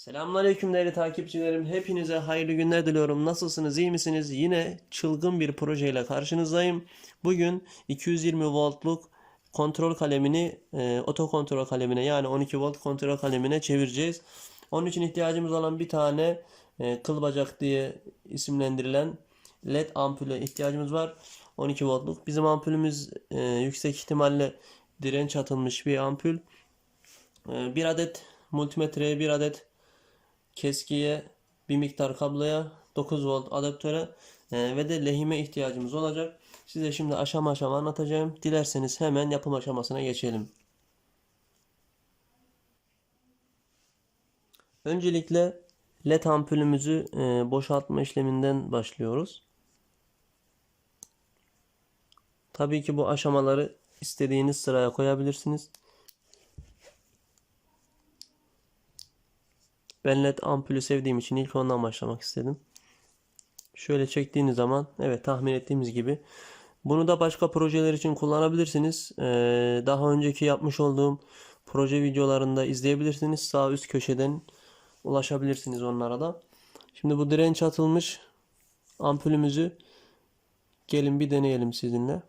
Selamünaleyküm değerli takipçilerim. Hepinize hayırlı günler diliyorum. Nasılsınız? iyi misiniz? Yine çılgın bir projeyle karşınızdayım. Bugün 220 voltluk kontrol kalemini e, oto kontrol kalemine yani 12 volt kontrol kalemine çevireceğiz. Onun için ihtiyacımız olan bir tane e, kıl bacak diye isimlendirilen LED ampule ihtiyacımız var. 12 voltluk. Bizim ampulümüz e, yüksek ihtimalle direnç atılmış bir ampul. E, bir adet multimetreye bir adet keskiye bir miktar kabloya 9 volt adaptöre e, ve de lehime ihtiyacımız olacak. Size şimdi aşama aşama anlatacağım. Dilerseniz hemen yapım aşamasına geçelim. Öncelikle led ampulümüzü e, boşaltma işleminden başlıyoruz. Tabii ki bu aşamaları istediğiniz sıraya koyabilirsiniz. Ben led ampulü sevdiğim için ilk ondan başlamak istedim. Şöyle çektiğiniz zaman evet tahmin ettiğimiz gibi. Bunu da başka projeler için kullanabilirsiniz. Ee, daha önceki yapmış olduğum proje videolarında izleyebilirsiniz. Sağ üst köşeden ulaşabilirsiniz onlara da. Şimdi bu direnç atılmış ampulümüzü gelin bir deneyelim sizinle.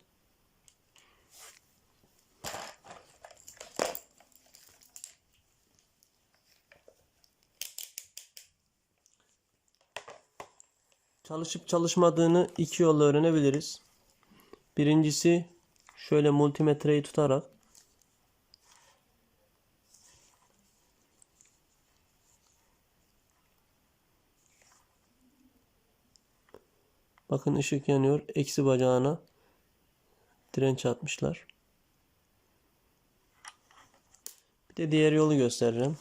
Çalışıp çalışmadığını iki yolla öğrenebiliriz. Birincisi şöyle multimetreyi tutarak Bakın ışık yanıyor. Eksi bacağına direnç atmışlar. Bir de diğer yolu göstereceğim.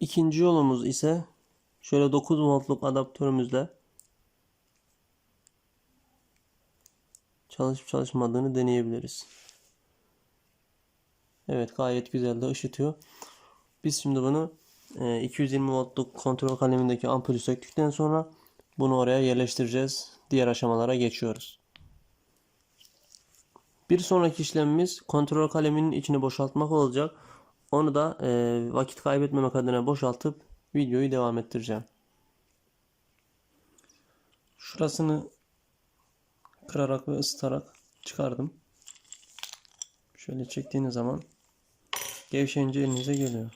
İkinci yolumuz ise şöyle 9 voltluk adaptörümüzle çalışıp çalışmadığını deneyebiliriz. Evet gayet güzel de ışıtıyor. Biz şimdi bunu e, 220 voltluk kontrol kalemindeki ampulü söktükten sonra bunu oraya yerleştireceğiz. Diğer aşamalara geçiyoruz. Bir sonraki işlemimiz kontrol kaleminin içini boşaltmak olacak. Onu da e, vakit kaybetmemek adına boşaltıp videoyu devam ettireceğim. Şurasını kırarak ve ısıtarak çıkardım. Şöyle çektiğiniz zaman gevşeyince elinize geliyor.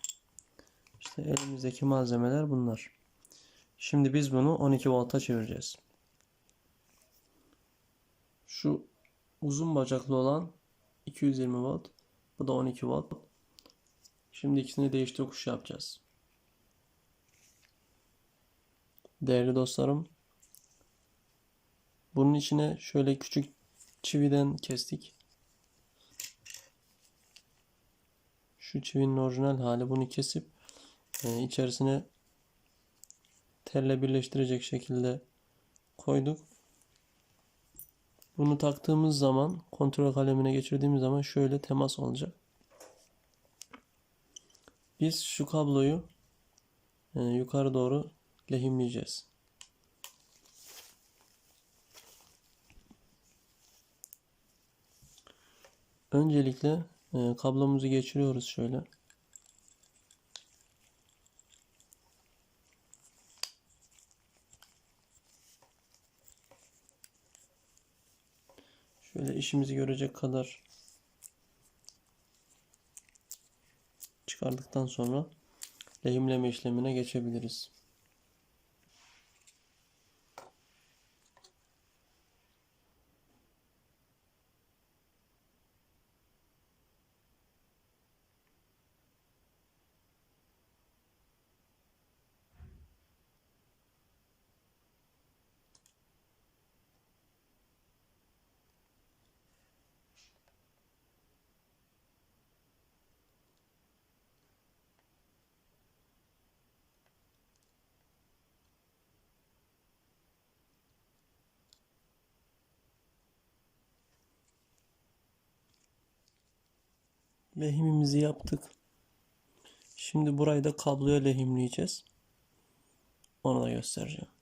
İşte elimizdeki malzemeler bunlar. Şimdi biz bunu 12 volta çevireceğiz. Şu uzun bacaklı olan 220 volt. Bu da 12 volt. Şimdi ikisini değiş tokuş yapacağız. Değerli dostlarım. Bunun içine şöyle küçük çividen kestik. Şu çivinin orijinal hali bunu kesip e, içerisine telle birleştirecek şekilde koyduk. Bunu taktığımız zaman kontrol kalemine geçirdiğimiz zaman şöyle temas olacak. Biz şu kabloyu e, yukarı doğru lehimleyeceğiz. Öncelikle e, kablomuzu geçiriyoruz şöyle. Şöyle işimizi görecek kadar çıkardıktan sonra lehimleme işlemine geçebiliriz. Lehimimizi yaptık. Şimdi burayı da kabloya lehimleyeceğiz. Onu da göstereceğim.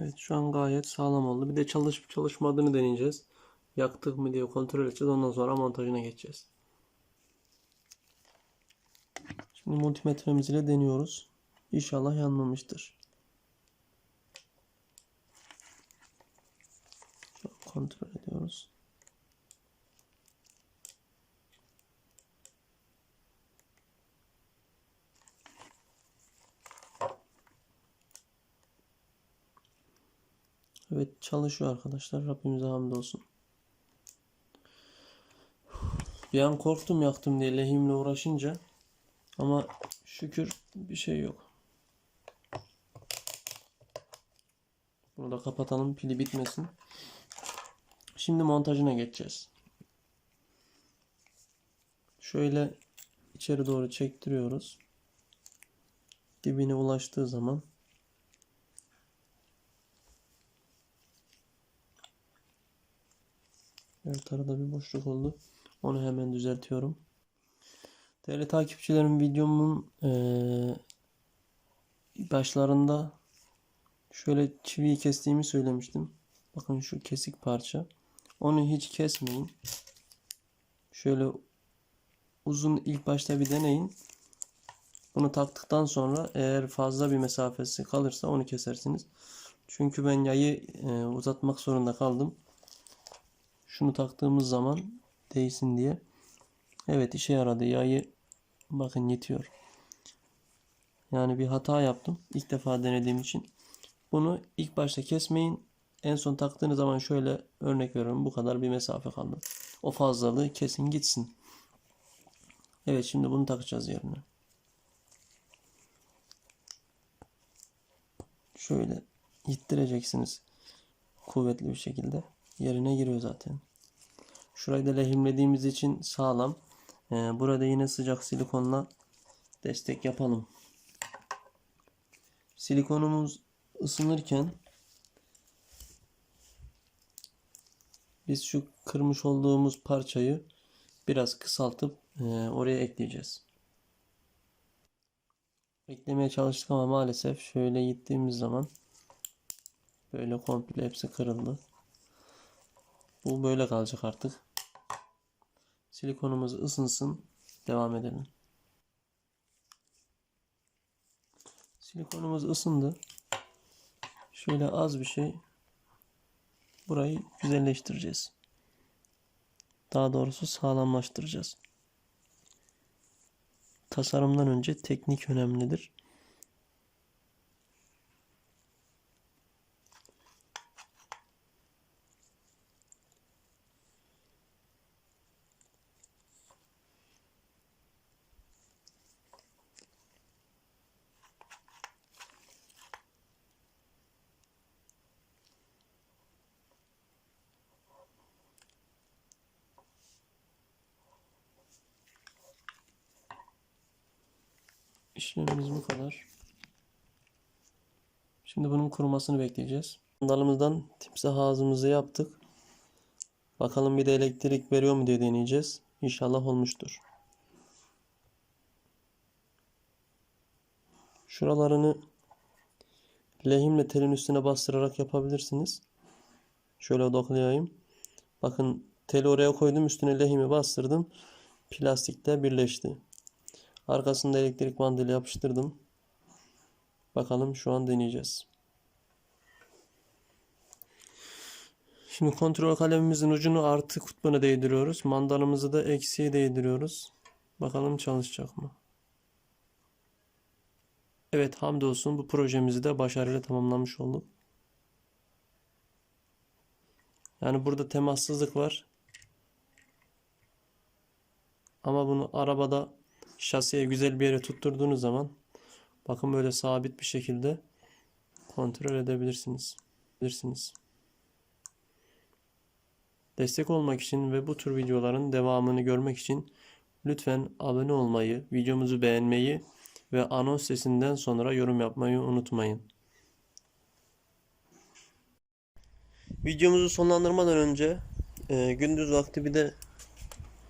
Evet şu an gayet sağlam oldu. Bir de çalışıp çalışmadığını deneyeceğiz. Yaktık mı diye kontrol edeceğiz. Ondan sonra montajına geçeceğiz. Şimdi multimetremiz ile deniyoruz. İnşallah yanmamıştır. Kontrol ediyoruz. Evet çalışıyor arkadaşlar. Rabbimize hamdolsun. Bir an korktum yaktım diye lehimle uğraşınca. Ama şükür bir şey yok. Bunu da kapatalım pili bitmesin. Şimdi montajına geçeceğiz. Şöyle içeri doğru çektiriyoruz. Dibine ulaştığı zaman Evet arada bir boşluk oldu. Onu hemen düzeltiyorum. Değerli takipçilerim videomun eee, başlarında şöyle çiviyi kestiğimi söylemiştim. Bakın şu kesik parça. Onu hiç kesmeyin. Şöyle uzun ilk başta bir deneyin. Bunu taktıktan sonra eğer fazla bir mesafesi kalırsa onu kesersiniz. Çünkü ben yayı eee, uzatmak zorunda kaldım. Şunu taktığımız zaman değsin diye. Evet işe yaradı. Yayı bakın yetiyor. Yani bir hata yaptım. İlk defa denediğim için. Bunu ilk başta kesmeyin. En son taktığınız zaman şöyle örnek veriyorum. Bu kadar bir mesafe kaldı. O fazlalığı kesin gitsin. Evet şimdi bunu takacağız yerine. Şöyle ittireceksiniz. Kuvvetli bir şekilde. Yerine giriyor zaten. Şurayı da lehimlediğimiz için sağlam. Ee, burada yine sıcak silikonla destek yapalım. Silikonumuz ısınırken biz şu kırmış olduğumuz parçayı biraz kısaltıp e, oraya ekleyeceğiz. Eklemeye çalıştık ama maalesef şöyle gittiğimiz zaman böyle komple hepsi kırıldı. Bu böyle kalacak artık. Silikonumuz ısınsın. Devam edelim. Silikonumuz ısındı. Şöyle az bir şey burayı güzelleştireceğiz. Daha doğrusu sağlamlaştıracağız. Tasarımdan önce teknik önemlidir. İşlemimiz bu kadar. Şimdi bunun kurumasını bekleyeceğiz. Dalımızdan timsah ağzımızı yaptık. Bakalım bir de elektrik veriyor mu diye deneyeceğiz. İnşallah olmuştur. Şuralarını lehimle telin üstüne bastırarak yapabilirsiniz. Şöyle doklayayım. Bakın teli oraya koydum üstüne lehimi bastırdım. Plastikte birleşti. Arkasında elektrik bandıyla yapıştırdım. Bakalım şu an deneyeceğiz. Şimdi kontrol kalemimizin ucunu artı kutbuna değdiriyoruz. Mandalımızı da eksiye değdiriyoruz. Bakalım çalışacak mı? Evet hamdolsun bu projemizi de başarıyla tamamlamış olduk. Yani burada temassızlık var. Ama bunu arabada şasiye güzel bir yere tutturduğunuz zaman bakın böyle sabit bir şekilde kontrol edebilirsiniz. Bilirsiniz. Destek olmak için ve bu tür videoların devamını görmek için lütfen abone olmayı, videomuzu beğenmeyi ve anons sesinden sonra yorum yapmayı unutmayın. Videomuzu sonlandırmadan önce e, gündüz vakti bir de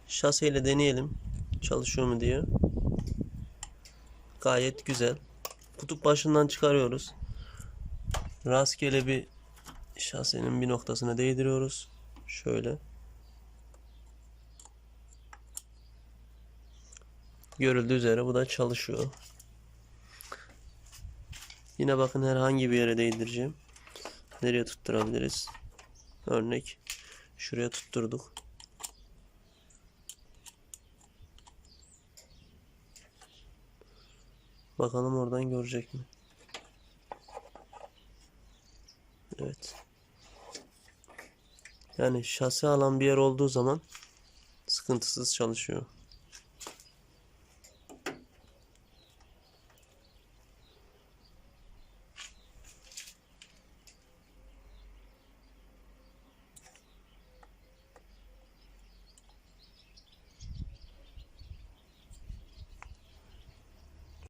şaseyle deneyelim çalışıyor mu diye. Gayet güzel. Kutup başından çıkarıyoruz. Rastgele bir şasenin bir noktasına değdiriyoruz. Şöyle. Görüldüğü üzere bu da çalışıyor. Yine bakın herhangi bir yere değdireceğim. Nereye tutturabiliriz? Örnek. Şuraya tutturduk. Bakalım oradan görecek mi? Evet. Yani şase alan bir yer olduğu zaman sıkıntısız çalışıyor.